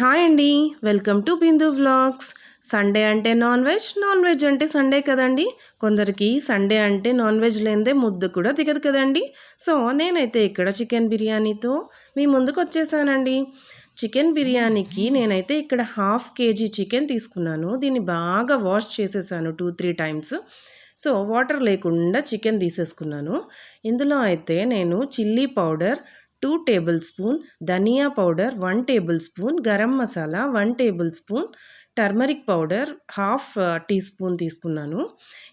Hi అండి. Welcome to Bindu vlogs. Sunday అంటే non veg non veg అంటే Sunday కదండి. కొందరికి సండే అంటే నాన్ వెజ్ లేనిదే ముద్ద కూడా దిగదు కదండి. సో నేనైతే ఇక్కడ చికెన్ బిర్యానీతో మీ ముందుకు వచ్చేసానండి. చికెన్ బిర్యానీకి నేనైతే ఇక్కడ హాఫ్ కేజీ చికెన్ తీసుకున్నాను. దీన్ని బాగా వాష్ చేసేసాను two three times. So water లేకుండా చికెన్ తీసేసుకున్నాను. ఇందులో అయితే నేను chilli powder two table spoon dhania powder one table spoon garam masala one table spoon turmeric powder half tea spoon తీసుకున్నాను.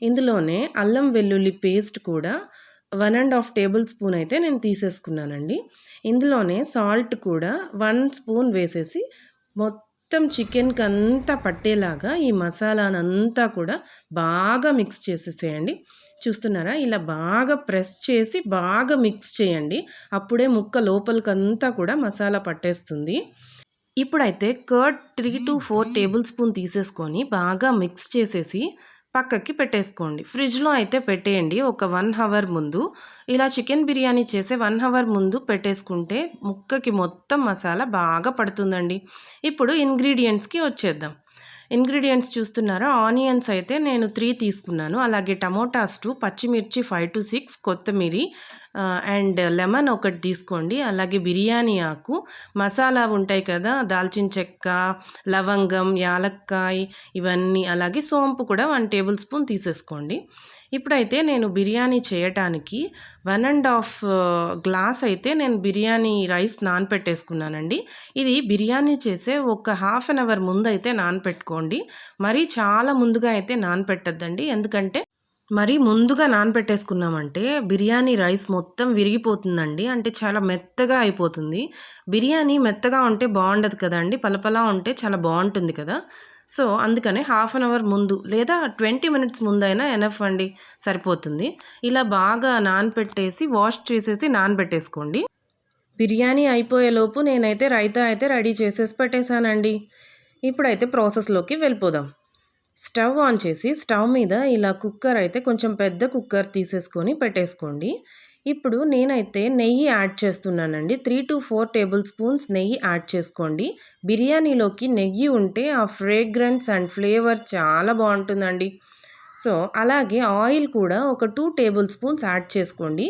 ఇందులోనే అల్లం వెల్లుల్లి పేస్ట్ కూడా one and half table spoon అయితే నేను తీసేసుకున్నానండి. ఇందులోనే సాల్ట్ కూడా వన్ స్పూన్ వేసేసి మొత్తం చికెన్కి అంతా పట్టేలాగా ఈ మసాలానంతా కూడా బాగా మిక్స్ చేసేసేయండి. చూస్తున్నారా? ఇలా బాగా ప్రెస్ చేసి బాగా మిక్స్ చేయండి. అప్పుడే ముక్క లోపలికంతా కూడా మసాలా పట్టేస్తుంది. ఇప్పుడైతే curd three to four table spoon తీసేసుకొని బాగా మిక్స్ చేసేసి పక్కకి పెట్టేసుకోండి. ఫ్రిడ్జ్లో అయితే పెట్టేయండి. ఒక వన్ అవర్ ముందు. ఇలా చికెన్ బిర్యానీ చేసే వన్ అవర్ ముందు పెట్టేసుకుంటే ముక్కకి మొత్తం మసాలా బాగా పడుతుందండి. ఇప్పుడు ఇంగ్రీడియంట్స్కి వచ్చేద్దాం. ఇంగ్రీడియంట్స్ చూస్తున్నారా? ఆనియన్స్ అయితే నేను త్రీ తీసుకున్నాను. అలాగే టమోటాస్ టూ పచ్చిమిర్చి ఫైవ్ టు సిక్స్ కొత్తిమీర అండ్ లెమన్ ఒకటి తీసుకోండి. అలాగే బిర్యానీ ఆకు. మసాలా ఉంటాయి కదా దాల్చిన చెక్క లవంగం యాలక్కాయ ఇవన్నీ. అలాగే సోంపు కూడా వన్ టేబుల్ స్పూన్ తీసేసుకోండి. ఇప్పుడైతే నేను బిర్యానీ చేయటానికి వన్ అండ్ హాఫ్ గ్లాస్ అయితే నేను బిర్యానీ రైస్ నానపెట్టేసుకున్నానండి. ఇది బిర్యానీ చేసే ఒక హాఫ్ అన్ అవర్ ముందు అయితే నానపెట్టుకోండి. మరీ చాలా ముందుగా అయితే నానపెట్టద్దండి. ఎందుకంటే మరి ముందుగా నానబెట్టేసుకున్నామంటే బిర్యానీ రైస్ మొత్తం విరిగిపోతుందండి. అంటే చాలా మెత్తగా అయిపోతుంది. బిర్యానీ మెత్తగా ఉంటే బాగుండదు కదండి. పలపలా ఉంటే చాలా బాగుంటుంది కదా. సో అందుకనే హాఫ్ అన్ అవర్ ముందు లేదా ట్వంటీ మినిట్స్ ముందైనా ఎనఫ్ అండి సరిపోతుంది. ఇలా బాగా నానపెట్టేసి వాష్ చేసేసి నానబెట్టేసుకోండి. బిర్యానీ అయిపోయేలోపు నేనైతే రైతా అయితే రెడీ చేసేసి పెట్టేశానండి. ఇప్పుడైతే ప్రాసెస్లోకి వెళ్ళిపోదాం. స్టవ్ ఆన్ చేసి స్టవ్ మీద ఇలా కుక్కర్ అయితే కొంచెం పెద్ద కుక్కర్ తీసేసుకొని పెట్టేసుకోండి. ఇప్పుడు నేనైతే నెయ్యి యాడ్ చేస్తున్నానండి. Three to four table spoons నెయ్యి యాడ్ చేసుకోండి. బిర్యానీలోకి నెయ్యి ఉంటే ఆ ఫ్రేగ్రెన్స్ అండ్ ఫ్లేవర్ చాలా బాగుంటుందండి. సో అలాగే ఆయిల్ కూడా ఒక టూ టేబుల్ స్పూన్స్ యాడ్ చేసుకోండి.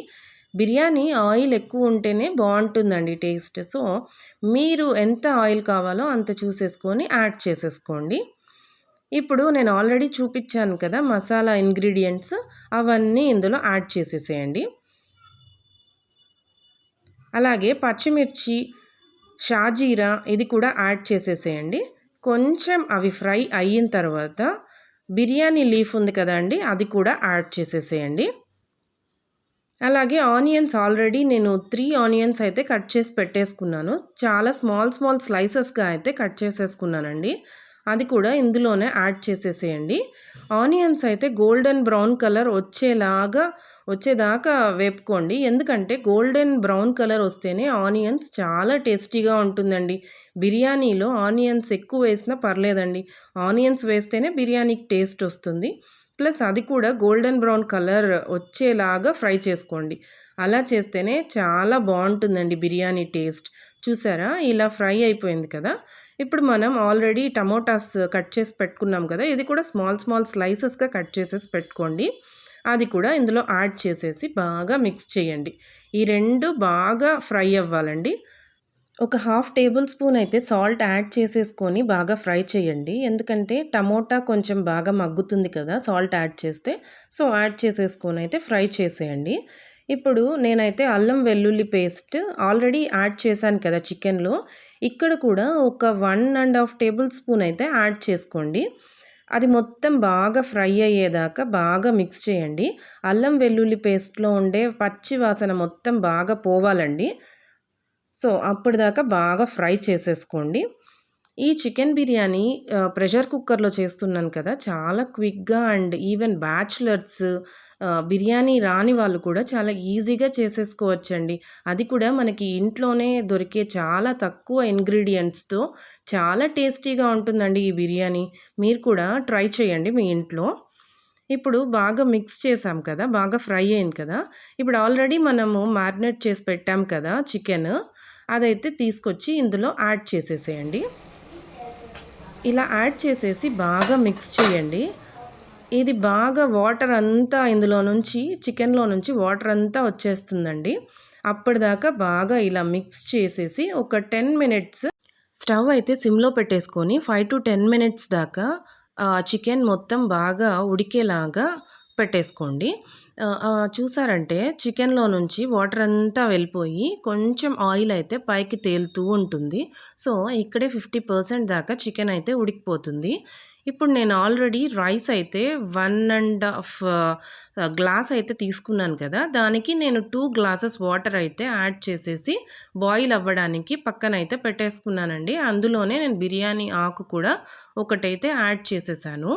బిర్యానీ ఆయిల్ ఎక్కువ ఉంటేనే బాగుంటుందండి టేస్ట్. సో మీరు ఎంత ఆయిల్ కావాలో అంత చూసేసుకొని యాడ్ చేసేసుకోండి. ఇప్పుడు నేను ఆల్రెడీ చూపించాను కదా మసాలా ఇంగ్రీడియంట్స్ అవన్నీ ఇందులో యాడ్ చేసేసేయండి. అలాగే పచ్చిమిర్చి షాజీరా ఇది కూడా యాడ్ చేసేసేయండి. కొంచెం అవి ఫ్రై అయిన తర్వాత బిర్యానీ లీఫ్ ఉంది కదండి అది కూడా యాడ్ చేసేసేయండి. అలాగే ఆనియన్స్ ఆల్రెడీ నేను త్రీ ఆనియన్స్ అయితే కట్ చేసి పెట్టేసుకున్నాను. చాలా స్మాల్ స్మాల్ స్లైసెస్గా అయితే కట్ చేసేసుకున్నానండి. అది కూడా ఇందులోనే యాడ్ చేసేసేయండి. ఆనియన్స్ అయితే గోల్డెన్ బ్రౌన్ కలర్ వచ్చేలాగా వచ్చేదాకా వేపుకోండి. ఎందుకంటే గోల్డెన్ బ్రౌన్ కలర్ వస్తేనే ఆనియన్స్ చాలా టేస్టీగా ఉంటుందండి. బిర్యానీలో ఆనియన్స్ ఎక్కువ వేసినా పర్లేదండి. ఆనియన్స్ వేస్తేనే బిర్యానీకి టేస్ట్ వస్తుంది. ప్లస్ అది కూడా గోల్డెన్ బ్రౌన్ కలర్ వచ్చేలాగా ఫ్రై చేసుకోండి. అలా చేస్తేనే చాలా బాగుంటుందండి బిర్యానీ టేస్ట్. చూసారా? ఇలా ఫ్రై అయిపోయింది కదా? ఇప్పుడు మనం ఆల్రెడీ టమోటాస్ కట్ చేసి పెట్టుకున్నాం కదా? ఇది కూడా స్మాల్ స్మాల్ స్లైసెస్గా కట్ చేసేసి పెట్టుకోండి. అది కూడా ఇందులో యాడ్ చేసేసి బాగా మిక్స్ చేయండి. ఈ రెండు బాగా ఫ్రై అవ్వాలండి. ఒక హాఫ్ టేబుల్ స్పూన్ అయితే సాల్ట్ యాడ్ చేసేసుకొని బాగా ఫ్రై చేయండి. ఎందుకంటే టమోటా కొంచెం బాగా మగ్గుతుంది కదా సాల్ట్ యాడ్ చేస్తే. సో యాడ్ చేసేసుకొని అయితే ఫ్రై చేసేయండి. ఇప్పుడు నేనైతే అల్లం వెల్లుల్లి పేస్ట్ ఆల్రెడీ యాడ్ చేశాను కదా చికెన్లో. ఇక్కడ కూడా ఒక one and half table spoon అయితే యాడ్ చేసుకోండి. అది మొత్తం బాగా ఫ్రై అయ్యేదాకా బాగా మిక్స్ చేయండి. అల్లం వెల్లుల్లి పేస్ట్లో ఉండే పచ్చి వాసన మొత్తం బాగా పోవాలండి. సో అప్పటిదాకా బాగా ఫ్రై చేసేసుకోండి. ఈ చికెన్ బిర్యానీ ప్రెషర్ కుక్కర్లో చేస్తున్నాను కదా చాలా క్విక్గా అండ్ ఈవెన్ బ్యాచులర్స్ బిర్యానీ రాని వాళ్ళు కూడా చాలా ఈజీగా చేసేసుకోవచ్చండి. అది కూడా మనకి ఇంట్లోనే దొరికే చాలా తక్కువ ఇంగ్రీడియంట్స్తో చాలా టేస్టీగా ఉంటుందండి ఈ బిర్యానీ. మీరు కూడా ట్రై చేయండి మీ ఇంట్లో. ఇప్పుడు బాగా మిక్స్ చేసాం కదా బాగా ఫ్రై అయింది కదా ఇప్పుడు ఆల్రెడీ మనము మ్యారినేట్ చేసి పెట్టాం కదా చికెన్. అదైతే తీసుకొచ్చి ఇందులో యాడ్ చేసేసేయండి. ఇలా యాడ్ చేసేసి బాగా మిక్స్ చేయండి. ఇది బాగా వాటర్ అంతా ఇందులో నుంచి చికెన్లో నుంచి వాటర్ అంతా వచ్చేస్తుందండి. అప్పటిదాకా బాగా ఇలా మిక్స్ చేసేసి ఒక టెన్ మినిట్స్ స్టవ్ అయితే సిమ్లో పెట్టేసుకొని ఫైవ్ టు టెన్ మినిట్స్ దాకా చికెన్ మొత్తం బాగా ఉడికేలాగా పెట్టేసుకోండి. చూసారంటే చికెన్లో నుంచి వాటర్ అంతా వెళ్ళిపోయి కొంచెం ఆయిల్ అయితే పైకి తేలుతూ ఉంటుంది. సో ఇక్కడే ఫిఫ్టీ పర్సెంట్ దాకా చికెన్ అయితే ఉడికిపోతుంది. ఇప్పుడు నేను ఆల్రెడీ రైస్ అయితే వన్ అండ్ హాఫ్ గ్లాస్ అయితే తీసుకున్నాను కదా దానికి నేను టూ గ్లాసెస్ వాటర్ అయితే యాడ్ చేసేసి బాయిల్ అవ్వడానికి పక్కన అయితే పెట్టేసుకున్నానండి. అందులోనే నేను బిర్యానీ ఆకు కూడా ఒకటైతే యాడ్ చేసేసాను.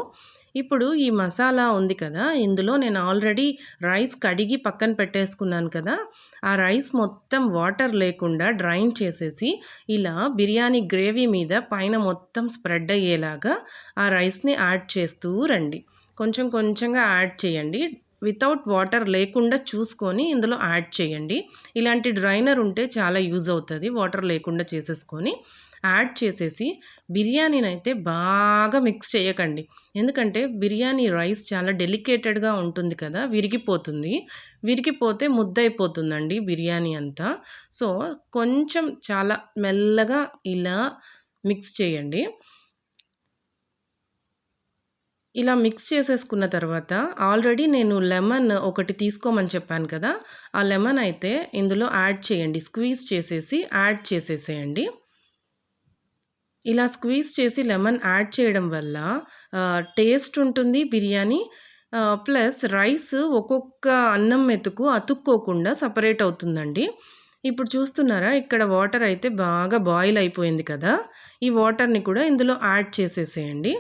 ఇప్పుడు ఈ మసాలా ఉంది కదా ఇందులో నేను ఆల్రెడీ రైస్ కడిగి పక్కన పెట్టేసుకున్నాను కదా ఆ రైస్ మొత్తం వాటర్ లేకుండా డ్రైన్ చేసేసి ఇలా బిర్యానీ గ్రేవీ మీద పైన మొత్తం స్ప్రెడ్ అయ్యేలాగా ఆ రైస్ని యాడ్ చేస్తూ రండి. కొంచెం కొంచెంగా యాడ్ చేయండి. వితౌట్ వాటర్ లేకుండా చూసుకొని ఇందులో యాడ్ చేయండి. ఇలాంటి డ్రైనర్ ఉంటే చాలా యూజ్ అవుతుంది వాటర్ లేకుండా చేసేసుకొని. యాడ్ చేసేసి బిర్యానీని అయితే బాగా మిక్స్ చేయకండి. ఎందుకంటే బిర్యానీ రైస్ చాలా డెలికేటెడ్గా ఉంటుంది కదా విరిగిపోతుంది. విరిగిపోతే ముద్దయిపోతుందండి బిర్యానీ అంతా. సో కొంచెం చాలా మెల్లగా ఇలా మిక్స్ చేయండి. ఇలా మిక్స్ చేసేసుకున్న తర్వాత ఆల్రెడీ నేను లెమన్ ఒకటి తీసుకోమని చెప్పాను కదా ఆ లెమన్ అయితే ఇందులో యాడ్ చేయండి. స్క్వీజ్ చేసేసి యాడ్ చేసేసేయండి. ఇలా స్క్వీజ్ చేసి లెమన్ యాడ్ చేయడం వల్ల టేస్ట్ ఉంటుంది బిర్యానీ ప్లస్ రైస్ ఒక్కొక్క అన్నం మెతుకు అతుక్కోకుండా సపరేట్ అవుతుందండి. ఇప్పుడు చూస్తున్నారా ఇక్కడ వాటర్ అయితే బాగా బాయిల్ అయిపోయింది కదా ఈ వాటర్ని కూడా ఇందులో యాడ్ చేసేసేయండి.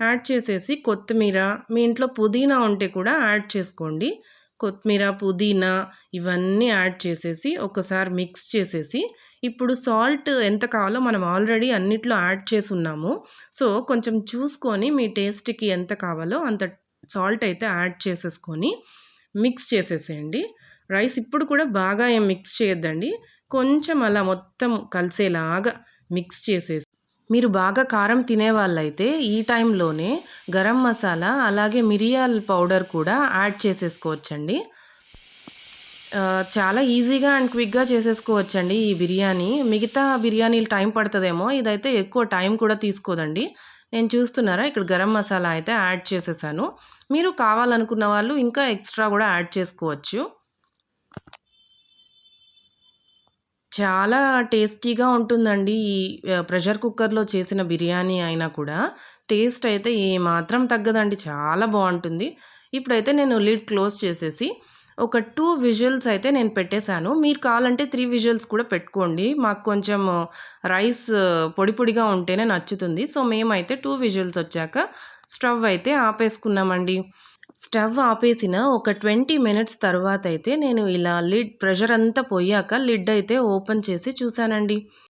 యాడ్ చేసేసి కొత్తిమీర మీ ఇంట్లో పుదీనా ఉంటే కూడా యాడ్ చేసుకోండి. కొత్తిమీర పుదీనా ఇవన్నీ యాడ్ చేసేసి ఒకసారి మిక్స్ చేసేసి ఇప్పుడు సాల్ట్ ఎంత కావాలో మనం ఆల్రెడీ అన్నిట్లో యాడ్ చేసి ఉన్నాము సో కొంచెం చూసుకొని మీ టేస్ట్కి ఎంత కావాలో అంత సాల్ట్ అయితే యాడ్ చేసేసుకొని మిక్స్ చేసేసేయండి. రైస్ ఇప్పుడు కూడా బాగా ఏం మిక్స్ చేయొద్దండి. కొంచెం అలా మొత్తం కలిసేలాగా మిక్స్ చేసేసి మీరు బాగా కారం తినేవాళ్ళైతే ఈ టైంలోనే గరం మసాలా అలాగే మిరియాల పౌడర్ కూడా యాడ్ చేసేసుకోవచ్చండి. చాలా ఈజీగా అండ్ క్విక్గా చేసేసుకోవచ్చండి ఈ బిర్యానీ. మిగతా బిర్యానీలు టైం పడుతుందేమో ఇదైతే ఎక్కువ టైం కూడా తీసుకోదండి. నేను చూస్తున్నారా ఇక్కడ గరం మసాలా అయితే యాడ్ చేసేసాను. మీరు కావాలనుకున్న వాళ్ళు ఇంకా ఎక్స్ట్రా కూడా యాడ్ చేసుకోవచ్చు. చాలా టేస్టీగా ఉంటుందండి ఈ ప్రెషర్ కుక్కర్లో చేసిన బిర్యానీ అయినా కూడా. టేస్ట్ అయితే ఏమాత్రం తగ్గదండి చాలా బాగుంటుంది. ఇప్పుడైతే నేను లిడ్ క్లోజ్ చేసేసి ఒక టూ విజువల్స్ అయితే నేను పెట్టేశాను. మీరు కావాలంటే త్రీ విజువల్స్ కూడా పెట్టుకోండి. మాకు కొంచెం రైస్ పొడి పొడిగా ఉంటేనే నచ్చుతుంది. సో మేమైతే టూ విజువల్స్ వచ్చాక స్టవ్ అయితే ఆపేసుకున్నామండి. స్టవ్ ఆపేసిన ఒక ట్వంటీ మినిట్స్ తర్వాత అయితే నేను ఇలా లిడ్ ప్రెషర్ అంతా పోయాక లిడ్ అయితే ఓపెన్ చేసి చూశానండి.